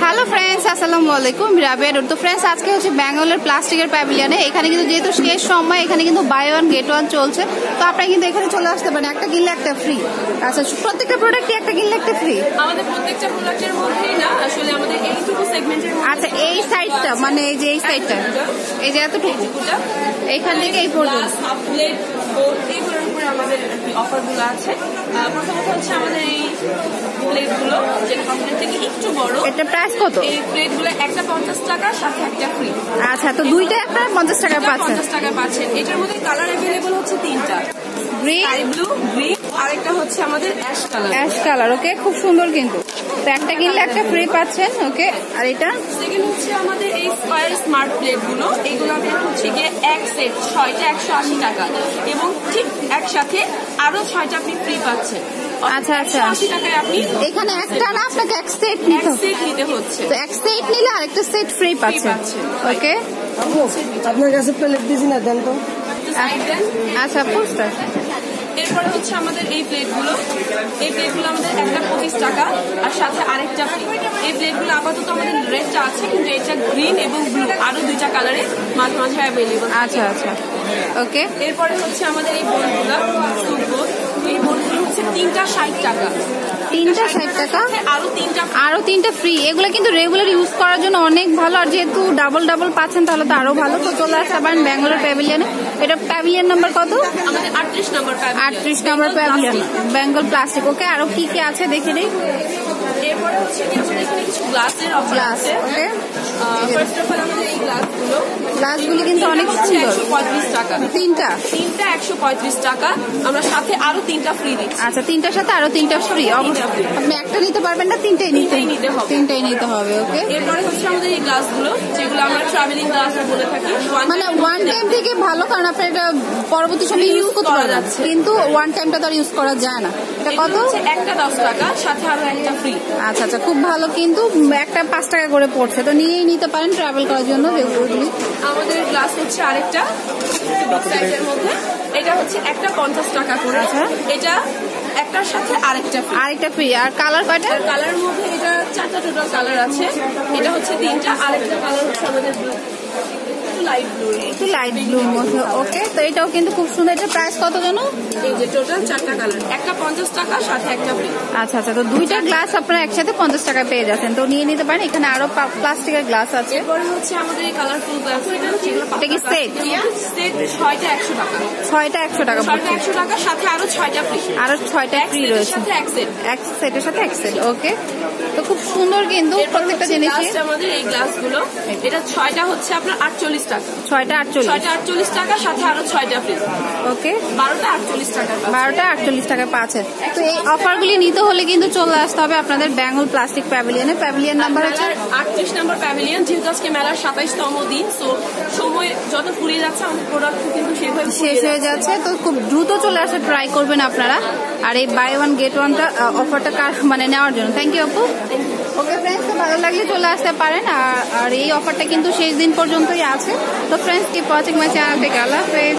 Hello friends আসসালামু আলাইকুম রাবিয়া তো ফ্রেন্ডস আজকে হচ্ছে ব্যাঙ্গালোর প্লাস্টিকের প্যাভিলিয়নে এখানে কিন্তু যেহেতু শেষ সময় এখানে কিন্তু বাই ওয়ান গেট ওয়ান চলছে। তো আপনারা কিন্তু এখানে চলে আসতে পারেন। একটা কিনলে একটা ফ্রি আচ্ছা প্রত্যেকটা প্রোডাক্টই একটা কিনলে একটা ফ্রি আমাদের প্রত্যেকটা প্রোডাক্টের মধ্যেই না আসলে আমাদের এইটুকু সেগমেন্টের আচ্ছা এই সাইডটা মানে এই যে এই সাইডটা এই যে এতটুকু। এইখান থেকে এই পর্যন্ত। আমাদের অফারগুলো আছে। প্রথমত হচ্ছে আমাদের এই প্লেটগুলো যেটা থেকে একটু বড়। এটা প্রাইস কত? এই প্লেটগুলো একটা পঞ্চাশ টাকা সাথে একটা ফ্রি আচ্ছা তো দুইটা একটা পঞ্চাশ টাকা পাচ্ছেন? পঞ্চাশ টাকা পাচ্ছেন। এটার মধ্যে কালার অ্যাভেলেবল হচ্ছে তিনটা। গ্রিন ব্লু গ্রিন আরেকটা হচ্ছে আমাদের ash colour ash colour okay খুব সুন্দর কিন্তু। একটা কিনলে একটা ফ্রি পাচ্ছেন ওকে আর এটা? সেকেন্ড হচ্ছে আমাদের এই স্কয়ার স্মার্ট প্লেটগুলো এগুলো হচ্ছে গিয়ে এক সেট ছয়টা একশো আশি টাকা। এবং ঠিক একসাথে আরও ছয়টা আপনি ফ্রি পাচ্ছেন। আচ্ছা, আচ্ছা। আশি টাকায় আপনি এখানে একটা না আপনাকে এক সেট নিতে হচ্ছে। তো এক সেট নিলে আরেকটা সেট ফ্রি পাচ্ছেন পাচ্ছেন। ওকে আপনার কাছে প্লেট দিছি না দেন তো। আচ্ছা পোস্টার এরপরে হচ্ছে আমাদের এই প্লেটগুলো। এই প্লেটগুলো আমাদের একটা পঁচিশ টাকা আর সাথে আরেকটা ফ্রি এই প্লেটগুলো আপাতত আমাদের রেডটা আছে কিন্তু এটা গ্রিন এবং ব্লু আরও দুইটা কালারে মাঝে মাঝে অ্যাভেলেবল আচ্ছা আচ্ছা। ওকে এরপরে হচ্ছে আমাদের এই বোর্ডগুলো এই বোর্ডগুলো হচ্ছে তিনটা ষাট টাকা। তিনটা ষাট টাকা আরও তিনটা ফ্রি এগুলো কিন্তু রেগুলার ইউজ করার জন্য অনেক ভালো। আর যেহেতু ডাবল ডাবল পাচ্ছেন তাহলে তো আরও ভালো। তো চলে আসতে পারেন ব্যাঙ্গালোর প্যাভিলিয়নে এটা প্যাভিলিয়ন নাম্বার কত? আটত্রিশ নম্বর আটত্রিশ number pavilion Bengal plastic okay আরও কি কি আছে দেখে নিই? এরপরে হচ্ছে কি আমাদের এখানে কিছু গ্লাসের অফার আছে। ফার্স্ট অফ অল আমাদের এই গ্লাসগুলো গ্লাসগুলি কিন্তু অনেক সুন্দর। টাকা। তিনটা? টাকা। আমরা সাথে আরও তিনটা ফ্রি দিচ্ছি। আচ্ছা তিনটার সাথে আরও তিনটা ফ্রি আপনি একটা নিতে পারবেন না তিনটাই নিতে তিনটাই নিতে হবে। তিনটাই নিতে হবে ওকে এরপরে হচ্ছে আমাদের এই গ্লাসগুলো যেগুলো আমরা ট্রাভেলিং গ্লাস বলে থাকি মানে ওয়ান টাইম থেকে ভালো কারণ আপনার এটা পরবর্তী সময় ইউজ করতে করা যাচ্ছে। কিন্তু ওয়ান টাইমটা তো আর ইউজ করা যায় না। এটা কত? হচ্ছে একটা দশ টাকা সাথে আরও একটা ফ্রি আচ্ছা আচ্ছা খুব ভালো কিন্তু একটা পাঁচ টাকা করে পড়ছে তো নিয়েই নিতে পারেন ট্রাভেল করার জন্য আমাদের গ্লাস হচ্ছে আরেকটা সাইজের মধ্যে। এটা হচ্ছে একটা পঞ্চাশ টাকা করে। আচ্ছা। এটা একটার সাথে আরেকটা। আরেকটা ফ্রি আর কালার কয়টা? আর কালারের মধ্যে এটা চারটা টোটাল কালার আছে। এটা হচ্ছে তিনটা আরেকটা কালার হচ্ছে আমাদের ব্লু লাইট ব্লু একটু লাইট ব্লুর মধ্যে ওকে তো এটাও কিন্তু খুব সুন্দর। এটা প্রাইস কত যেন? এই যে টোটাল চারটা কালার একটা পঞ্চাশ টাকা সাথে একটা ফ্রি আচ্ছা আচ্ছা তো দুইটা গ্লাস আপনারা একসাথে পঞ্চাশ টাকা পেয়ে যাচ্ছেন। তো নিয়ে নিতে পারেন এখানে আরও প্লাস্টিকের গ্লাস আছে। এরপরে হচ্ছে আমাদের এই কালারফুল গ্লাস এটা কি set? সেট ছয়টা একশো টাকা। ছয়টা একশো টাকা ছয়টা একশো টাকা সাথে আরও ছয়টা ফ্রি আরও ছয়টা ফ্রি রয়েছে। এক সেট এক সেটের সাথে এক সেট ওকে তো খুব সুন্দর কিন্তু প্রত্যেকটা জিনিস আমাদের এই গ্লাসগুলো এটা ছয়টা হচ্ছে আপনার আটচল্লিশ টাকা। ছয়টা আটচল্লিশ। ছয়টা আটচল্লিশ টাকা সাথে আরও ছয়টা ফ্রি ওকে। বারোটা আটচল্লিশ টাকা। বারোটা আটচল্লিশ টাকা পাচ্ছেন তো এই অফারগুলি নিতে হলে কিন্তু চলে আসতে হবে আপনাদের ব্যাঙ্গল প্লাস্টিক প্যাভিলিয়নে প্যাভিলিয়ন নাম্বার হচ্ছে আটত্রিশ নম্বর প্যাভিলিয়ন যেহেতু আজকে মেলার সাতাইশতম দিন সো সময় যত ফুরিয়ে যাচ্ছে আমাদের প্রোডাক্ট কিন্তু সেভাবে শেষ হয়ে যাচ্ছে। তো খুব দ্রুত চলে আসে ট্রাই করবেন আপনারা। আর এই বাই ওয়ান গেট ওয়ানটা অফারটা কার মানে নেওয়ার জন্য। থ্যাংক ইউ আপু। ওকে ফ্রেন্ডস ভালো লাগলে চলে আসতে পারেন। আর এই অফারটা কিন্তু শেষ দিন পর্যন্তই আছে। তো ফ্রেন্ডস কি ওয়াচিং মাই চ্যানেল থেকে